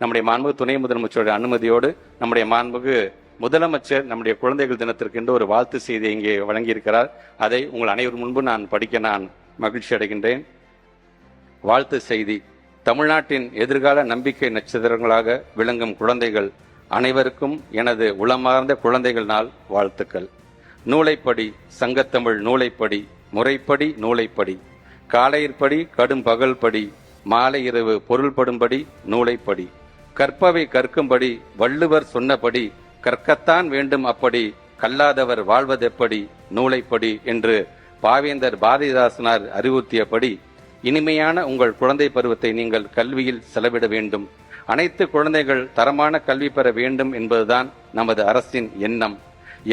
நம்முடைய மாண்புகு துணை முதலமைச்சருடைய அனுமதியோடு நம்முடைய மாண்புகு முதலமைச்சர் நம்முடைய குழந்தைகள் தினத்திற்கென்று ஒரு வாழ்த்து செய்தி இங்கே வழங்கியிருக்கிறார். அதை உங்கள் அனைவர் முன்பு நான் படிக்க நான் மகிழ்ச்சி அடைகின்றேன். வாழ்த்து செய்தி. தமிழ்நாட்டின் எதிர்கால நம்பிக்கை நட்சத்திரங்களாக விளங்கும் குழந்தைகள் அனைவருக்கும் எனது உளமார்ந்த குழந்தைகள் நாள் வாழ்த்துக்கள். நூலைப்படி சங்கத்தமிழ் நூலைப்படி முறைப்படி நூலைப்படி காலையிற்படி கடும் பகல்படி மாலை இரவு பொருள்படும்படி நூலைப்படி. கற்பவை கற்கும்படி வள்ளுவர் சொன்னபடி கற்கத்தான் வேண்டும் அப்படி கல்லாதவர் வாழ்வதெப்படி நூலைப்படி என்று பாவேந்தர் பாரதிதாசனார் அறிவுறுத்தியபடி இனிமையான உங்கள் குழந்தை பருவத்தை நீங்கள் கல்வியில் செலவிட வேண்டும். அனைத்து குழந்தைகள் தரமான கல்வி பெற வேண்டும் என்பதுதான் நமது அரசின் எண்ணம்.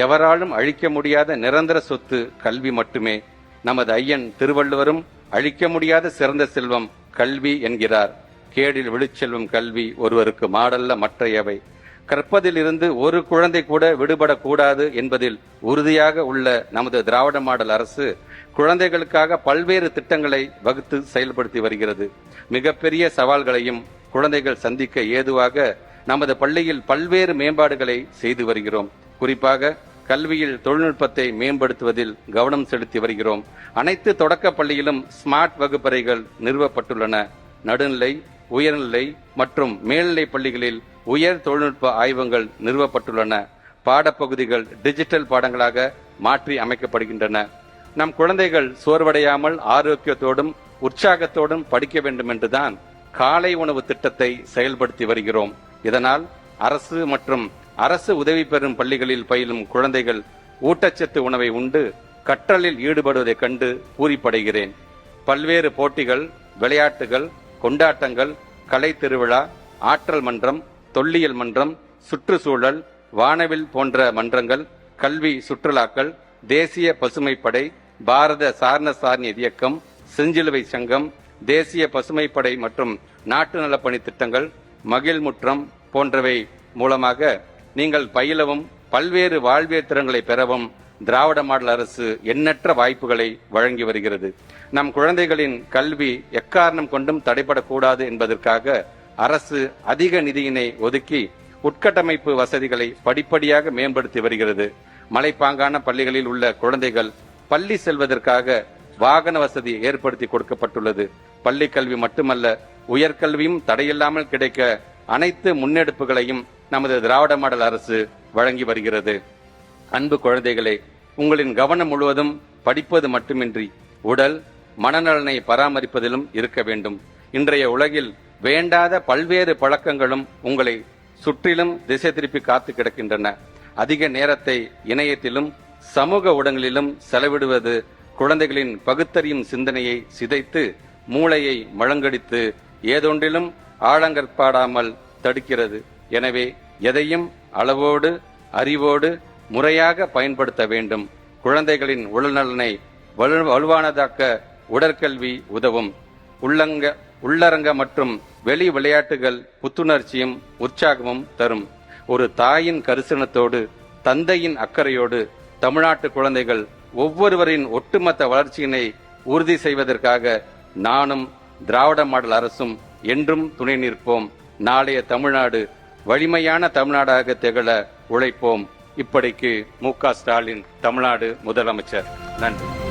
எவராலும் அழிக்க முடியாத நிரந்தர சொத்து கல்வி மட்டுமே. நமது ஐயன் திருவள்ளுவரும் அழிக்க முடியாத சிறந்த செல்வம் கல்வி என்கிறார். கேடில் விழுச்செல்வம் கல்வி ஒருவருக்கு மாடல்ல மற்றையவை. கற்பதிலிருந்து ஒரு குழந்தை கூட விடுபடக்கூடாது என்பதில் உறுதியாக உள்ள நமது திராவிட மாடல் அரசு குழந்தைகளுக்காக பல்வேறு திட்டங்களை வகுத்து செயல்படுத்தி வருகிறது. மிகப்பெரிய சவால்களையும் குழந்தைகள் சந்திக்க ஏதுவாக நமது பள்ளியில் பல்வேறு மேம்பாடுகளை செய்து வருகிறோம். குறிப்பாக கல்வியில் தொழில்நுட்பத்தை மேம்படுத்துவதில் கவனம் செலுத்தி வருகிறோம். அனைத்து தொடக்க பள்ளியிலும் ஸ்மார்ட் வகுப்பறைகள் நிறுவப்பட்டுள்ளன. நடுநிலை உயர்நிலை மற்றும் மேல்நிலை பள்ளிகளில் உயர் தொழில்நுட்ப ஆய்வங்கள் நிறுவப்பட்டுள்ளன. பாடப்பகுதிகள் டிஜிட்டல் பாடங்களாக மாற்றி அமைக்கப்படுகின்றன. நம் குழந்தைகள் சோர்வடையாமல் ஆரோக்கியத்தோடும் உற்சாகத்தோடும் படிக்க வேண்டும் என்றுதான் காலை உணவு திட்டத்தை செயல்படுத்தி வருகிறோம். இதனால் அரசு மற்றும் அரசு உதவி பெறும் பள்ளிகளில் பயிலும் குழந்தைகள் ஊட்டச்சத்து உணவை உண்டு கற்றலில் ஈடுபடுவதைக் கண்டு பூரிப்படைகிறேன். பல்வேறு போட்டிகள் விளையாட்டுகள் கொண்டாட்டங்கள் கலை திருவிழா ஆற்றல் மன்றம் தொல்லியல் மன்றம் சுற்றுச்சூழல் வானவில் போன்ற மன்றங்கள் கல்வி சுற்றுலாக்கள் தேசிய பசுமைப்படை பாரத சாரண சாரணி இயக்கம் செஞ்சிலுவை சங்கம் தேசிய பசுமைப்படை மற்றும் நாட்டு நலப்பணி திட்டங்கள் மகிழ்முற்றம் போன்றவை மூலமாக நீங்கள் பயிலவும் பல்வேறு வாழ்வியல் திறன்களை பெறவும் திராவிட மாடல் அரசு எண்ணற்ற வாய்ப்புகளை வழங்கி வருகிறது. நம் குழந்தைகளின் கல்வி எக்காரணம் கொண்டும் தடைபடக்கூடாது என்பதற்காக அரசு அதிக நிதியினை ஒதுக்கி உட்கட்டமைப்பு வசதிகளை படிப்படியாக மேம்படுத்தி வருகிறது. மலைப்பாங்கான பள்ளிகளில் உள்ள குழந்தைகள் பள்ளி செல்வதற்காக வாகன வசதி ஏற்படுத்தி கொடுக்கப்பட்டுள்ளது. பள்ளி கல்வி மட்டுமல்ல உயர்கல்வியும் தடையில்லாமல் கிடைக்க அனைத்து முன்னெடுப்புகளையும் நமது திராவிட மாடல் அரசு வழங்கி வருகிறது. அன்பு குழந்தைகளே உங்களின் கவனம் முழுவதும் படிப்பது மட்டுமின்றி உடல் மனநலனை பராமரிப்பதிலும் இருக்க வேண்டும். இன்றைய உலகில் வேண்டாத பல்வேறு பழக்கங்களும் உங்களை சுற்றிலும் திசை திருப்பி காத்து கிடக்கின்றன. அதிக நேரத்தை இணையத்திலும் சமூக ஊடகங்களிலும் செலவிடுவது குழந்தைகளின் பகுத்தறியும் சிந்தனையை சிதைத்து மூளையை மழங்கடித்து ஏதொன்றிலும் ஆழங்கற்பாடாமல் தடுக்கிறது. எனவே எதையும் அளவோடு அறிவோடு முறையாக பயன்படுத்த வேண்டும். குழந்தைகளின் உடல்நலனை வலு- வலுவானதாக்க உடற்கல்வி உதவும். உள்ளங்க உள்ளரங்க மற்றும் வெளி விளையாட்டுகள் புத்துணர்ச்சியும் உற்சாகமும் தரும். ஒரு தாயின் கரிசனத்தோடு தந்தையின் அக்கறையோடு தமிழ்நாட்டு குழந்தைகள் ஒவ்வொருவரின் ஒட்டுமொத்த வளர்ச்சியினை உறுதி செய்வதற்காக நானும் திராவிட மாடல் அரசும் என்றும் துணை நிற்போம். நாளைய தமிழ்நாடு வலிமையான தமிழ்நாடாக திகழ உழைப்போம். இப்படிக்கு மு க ஸ்டாலின் தமிழ்நாடு முதலமைச்சர். நன்றி.